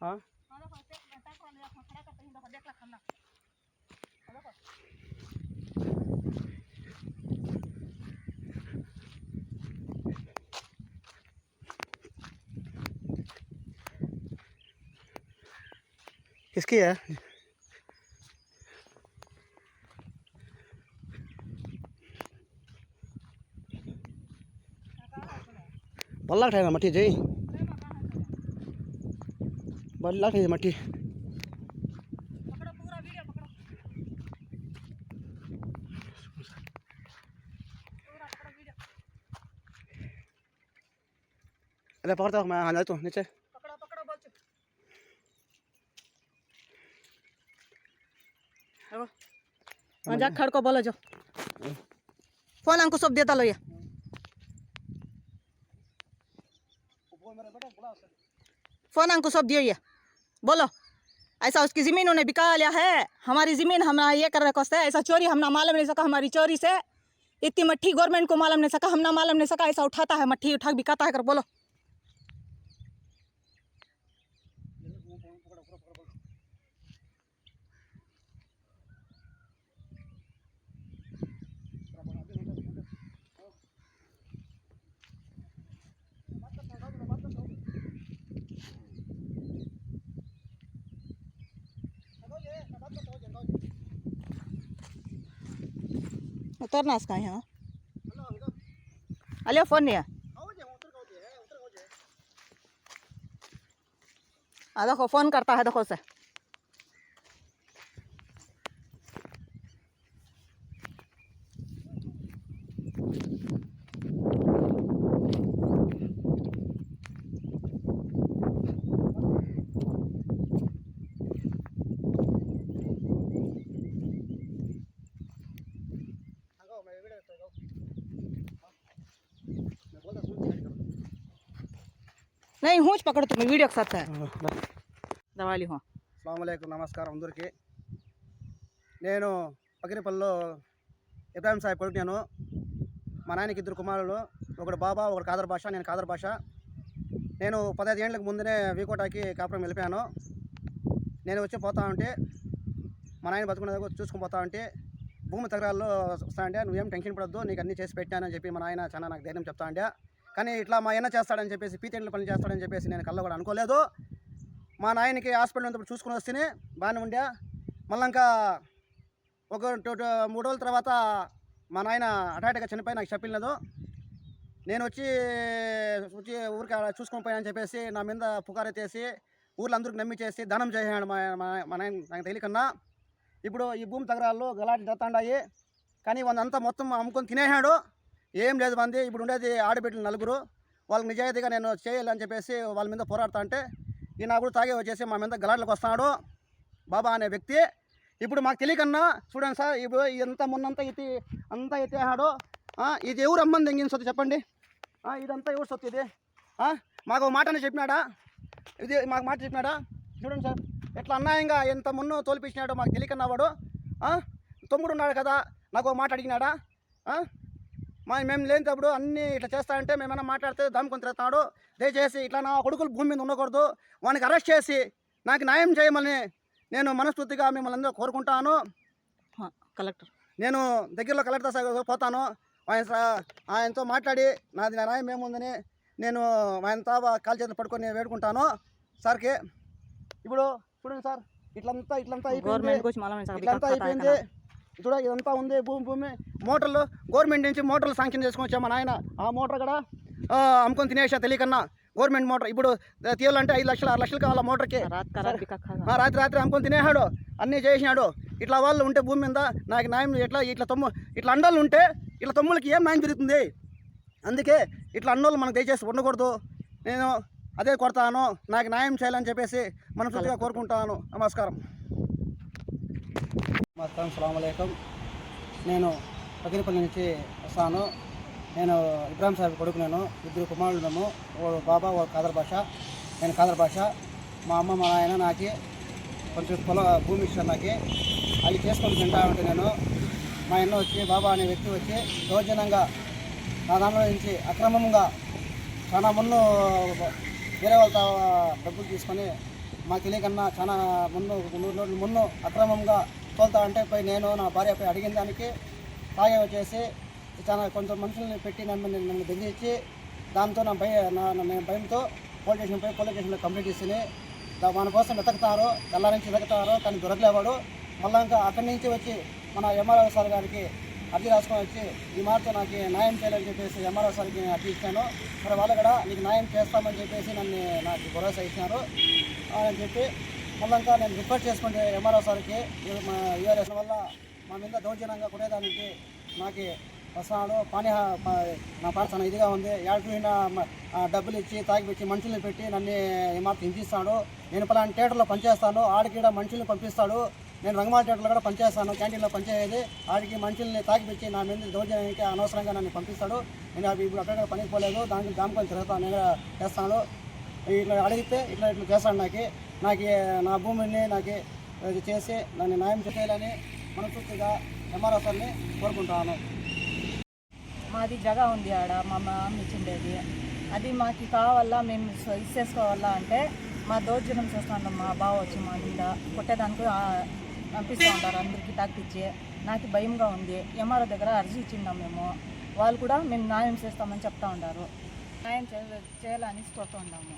हाँ? किसकी है? बल्ला उठाएगा मट्टी जी बल्ला उठाइए मट्टी अरे पकड़ता हूँ मैं आ जाता हूँ नीचे पकड़ो पकड़ो बोल चुप हेलो हाँ जा खड़ को बोलो जो फोन अंकु सब देता लो ये फ़ोन अंकु सब दियो ये। बोलो। ऐसा उसकी ज़मीन उन्हें बिका लिया है। हमारी ज़मीन हम ये कर रहे है ऐसा चोरी हम ना मालूम नहीं सका, हमारी चोरी से। इतनी मट्ठी गवर्नमेंट को मालूम नहीं सका, हम ना मालूम नहीं सका, ऐसा उठाता है, मट्ठी उठा, बिकाता है, कर बोलो। उतरनास काय हा। अले फ़ोन या देखो फ़ोन करता है देखो से నేను హోచ్ જ પકડો તમે વિડીયો સાથે દવાલી అస్సలం నమస్కారం అందరికీ నేను పగిరిపల్లిలో ఇబ్రాహిం సాయి కొడుకున్నాను మా నాయనకి ఇద్దరు కుమారులు ఒకడు బాబా ఒకడు కాదర్ భాష నేను కాదర్ భాష నేను పదహైదు ఏళ్ళకి ముందునే వీకోటాకి కాపురం వెళ్ళిపోయాను నేను వచ్చి పోతా ఉంటే మా నాయన బతుకునే చూసుకుని పోతా ఉంటే భూమి తగరాల్లో వస్తాండే నువ్వేం టెన్షన్ పడద్దు నీకు అన్నీ చేసి పెట్టానని చెప్పి మా నాయన చాలా నాకు ధైర్యం చెప్తాండే కానీ ఇట్లా మా ఆయన చేస్తాడని చెప్పేసి పీతేండ్ల పని చేస్తాడని చెప్పేసి నేను కళ్ళ కూడా అనుకోలేదు. మా నాయనకి హాస్పిటల్ ఉన్నప్పుడు చూసుకుని వస్తేనే బాగానే ఉండే మళ్ళీ ఇంకా ఒక టూ- టూ- మూడు రోజుల తర్వాత మా నాయన అటాటగా చనిపోయి నాకు చెప్పలేదు. నేను వచ్చి వచ్చి ఊరికి ఆడ చూసుకొని పోయానని చెప్పేసి నా మీద పుకారు ఎత్తేసి ఊర్లో అందరికి నమ్మించేసి దానం చేసాడు మా మా- మా నాయన నాకు తెలియకన్నా. ఇప్పుడు ఈ భూమి తగరాల్లో గలాటి జరుగుతుండాయి. కానీ వాళ్ళంతా మొత్తం అమ్ముకొని తినేసాడు ఏం లేదు మంది ఇప్పుడు ఉండేది ఆడబిడ్డలు నలుగురు. వాళ్ళకి నిజాయితీగా నేను చేయాలని చెప్పేసి వాళ్ళ మీద పోరాడుతా అంటే ఈ నా కూడా తాగే వచ్చేసి మా మీద గలాట్లకు వస్తున్నాడు బాబా అనే వ్యక్తి. ఇప్పుడు మాకు తెలియకన్నా చూడండి సార్ ఇప్పుడు ఇదంతా మొన్నంతా ఎత్తి అంతా ఎత్తేసాడు ఇది ఎవరు అమ్మని తెంగిన సొత్తు చెప్పండి? ఇదంతా ఎవరు సొత్తు ఇది? మాకు ఒక మాట అని చెప్పినాడా? ఇది మాకు మాట చెప్పినాడా? చూడండి సార్. ఎట్లా అన్యాయంగా ఎంత ముందు తోల్పించినాడో మాకు తెలియకన్నావాడు తమ్ముడు ఉన్నాడు కదా నాకు మాట అడిగినాడా? మా మేము లేనిటప్పుడు అన్నీ ఇట్లా చేస్తా అంటే మేమైనా మాట్లాడితే దాముకొని తిరుగుతున్నాడు. దయచేసి ఇట్లా నా కొడుకులు భూమి మీద ఉండకూడదు. వానికి అరెస్ట్ చేసి నాకు న్యాయం చేయమని నేను మనస్ఫూర్తిగా మిమ్మల్ని అందరూ కోరుకుంటాను. కలెక్టర్. నేను దగ్గరలో కలెక్టర్ సార్ పోతాను. ఆయన ఆయనతో మాట్లాడి నాది నా న్యాయం ఏముందని నేను ఆయన తా కాల్ చేతులు పడుకొని వేడుకుంటాను. సార్కి ఇప్పుడు చూడండి సార్ ఇట్లంతా ఇట్లంతా ఇట్లంతా అయిపోయింది. చూడ ఇదంతా ఉంది భూమి భూమి. మోటార్లు గవర్నమెంట్ నుంచి మోటార్లు శాంక్షన్ చేసుకొని వచ్చాము నాయన? ఆ మోటార్ కూడా? అమ్ముకొని తినేసా తెలియకన్నా. గవర్నమెంట్ మోటార్ ఇప్పుడు తీయాలంటే ఐదు లక్షలు ఆరు లక్షలు కావాలి మోటార్కి? రాత్రి రాత్రి అమ్ముకొని తినేసాడు అన్నీ చేసినాడు. ఇట్లా వాళ్ళు ఉంటే భూమి మీద నాకు న్యాయం ఇట్లా ఇట్లా తమ్ము ఇట్లా అండలు ఉంటే ఇట్లా తమ్ములకి ఏం న్యాయం జరుగుతుంది? అందుకే ఇట్లా అన్నోళ్ళు మనకు దయచేసి ఉండకూడదు. నేను అదే కొడతాను నాకు న్యాయం చేయాలని చెప్పేసి మనస్ఫూర్తిగా కోరుకుంటాను. నమస్కారం. నమస్కారం సలాంకం నేను పగిరిపల్లి నుంచి వస్తాను. నేను ఇబ్రాహిం సాహెబ్ కొడుకు నేను. ఇద్దరు కుమారులను ఓ బాబా ఓ కాదర్ భాష నేను కాదర్ భాష మా అమ్మ మా నాయన నాకు కొంచెం పొల భూమి ఇచ్చారు నాకు. అది చేసుకొని తింటా ఉంటే నేను. మా అన్న వచ్చి బాబా అనే వ్యక్తి వచ్చి దౌర్జన్యంగా నా దాంట్లో నుంచి అక్రమంగా చాలా మున్ను వేరే వాళ్ళ డబ్బులు తీసుకొని మాకు తెలియకన్నా చాలా మున్ను నూరు రోజులు మున్ను అక్రమంగా తోలుతా అంటే పోయి నేను నా భార్య పోయి అడిగిన దానికి తాగే వచ్చేసి చాలా కొంచెం మనుషుల్ని పెట్టి నన్ను నన్ను బెదిరించి దాంతో నా భయ నా నేను భయంతో పోలీస్ స్టేషన్ పోయి పోలీస్ స్టేషన్లో కంప్లైంట్ ఇస్తుంది మన కోసం వెతకుతారు తెల్ల నుంచి వెతకుతారు కానీ దొరకలేవాడు. మళ్ళీ ఇంకా అక్కడి నుంచి వచ్చి మన ఎంఆర్ఓ సార్ గారికి అర్జీ రాసుకొని వచ్చి ఈ మాటతో నాకు న్యాయం చేయాలని చెప్పేసి ఎంఆర్ఓ సార్కి నేను అర్జీ ఇచ్చాను. మరి వాళ్ళు కూడా నీకు న్యాయం చేస్తామని చెప్పేసి నన్ను నాకు భరోసా ఇచ్చినారు. అని చెప్పి మళ్ళీ ఇంకా నేను రిక్వెస్ట్ చేసుకుంటే ఎంఆర్ఓ సార్కి మా యూఆర్ఎస్ వల్ల మా మీద దౌర్జన్యంగా కొట్టేదానికి నాకు వస్తున్నాడు పానీ నా పాట చాలా ఇదిగా ఉంది. యాడిపోయినా డబ్బులు ఇచ్చి తాగిపిచ్చి మనుషుల్ని పెట్టి నన్ను ఏమాత్రం హింసిస్తాడు. నేను పలానా థియేటర్లో పనిచేస్తాను. ఆడికి మనుషుల్ని పంపిస్తాడు. నేను రంగమాల కూడా పనిచేస్తాను. క్యాంటీన్లో పనిచేసేది. ఆడికి మనుషుల్ని తాగిపిచ్చి నా మీద దౌర్జన్యానికి అనవసరంగా నన్ను పంపిస్తాడు. నేను అవి ఇప్పుడు అక్కడ పనికి పోలేదు దానికి దాముకొని తిరుగుతాను నేను చేస్తాను. ఇట్లా అడిగితే ఇట్లా ఇట్లా చేస్తాడు నాకు. నాకు నా భూమిని నాకు ఇది చేసి నన్ను న్యాయం చేయాలని మనస్ఫూర్తిగా ఎంఆర్ఓ సార్ని కోరుకుంటాను. మాది జగ ఉంది ఆడ. మా మామ ఇచ్చిండేది. అది మాకు కావాలా మేము ఇచ్చేసుకోవాలా అంటే మా దౌర్జన్యం చేస్తాను మా బావ వచ్చి మా నిండా కొట్టేదానికి పంపిస్తూ ఉంటారు అందరికీ తాకిచ్చి. నాకు భయంగా ఉంది. ఎంఆర్ఓ దగ్గర అర్జీ ఇచ్చిందాం మేము. వాళ్ళు కూడా మేము న్యాయం చేస్తామని చెప్తా ఉంటారు. న్యాయం చేయాలని కోరుతూ ఉన్నాము.